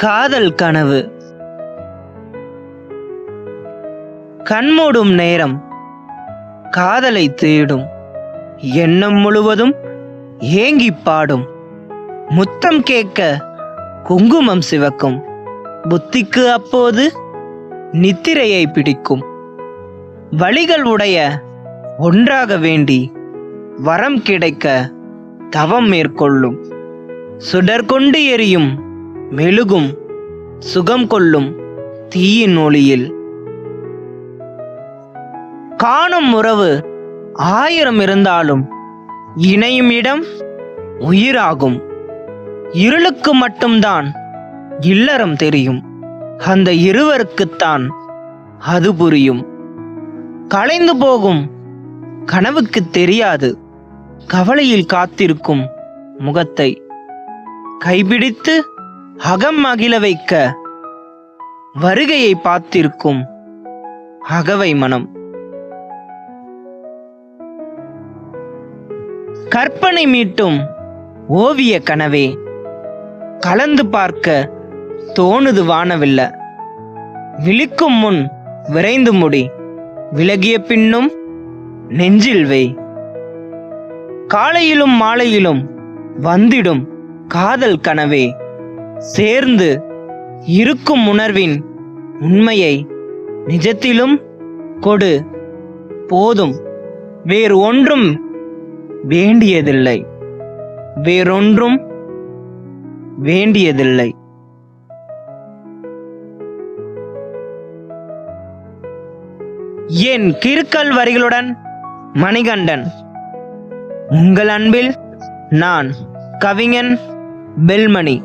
காதல் கனவு. கண்மூடும் நேரம் காதலை தேடும். எண்ணம் முழுவதும் ஏங்கி பாடும். முத்தம் கேட்க குங்குமம் சிவக்கும். புத்திக்கு அப்போது நித்திரையை பிடிக்கும். வழிகள் உடைய ஒன்றாக வேண்டி வரம் கிடைக்க தவம் மேற்கொள்ளும். சுடர் கொண்டு எரியும் மெழுகும் சுகம் கொள்ளும் தீயின் ஒளியில். காணும் உறவு ஆயிரம் இருந்தாலும் இணையும் இடம் உயிராகும். இருளுக்கு மட்டும்தான் இல்லறம் தெரியும். அந்த இருவருக்குத்தான் அது புரியும். கலைந்து போகும் கனவுக்கு தெரியாது. கவலையில் காத்திருக்கும் முகத்தை. கைபிடித்து அகம் அகில வைக்க வருகையை பார்த்திருக்கும் அகவை மனம். கற்பனை மீட்டும் ஓவிய கனவே கலந்து பார்க்க தோணுது வானவில்ல. விழிக்கும் முன் விரைந்து முடி விலகிய பின்னும் நெஞ்சில் வை. காலையிலும் மாலையிலும் வந்திடும் காதல் கனவே சேர்ந்து இருக்கும் உணர்வின் உண்மையை நிஜத்திலும் கொடு. போதும். வேறு ஒன்றும் வேண்டியதில்லை. வேறொன்றும் வேண்டியதில்லை. என் கிறுக்கல் வரிகளுடன் மணிகண்டன். உங்கள் அன்பில் நான் கவிஞன் பெல்மணி.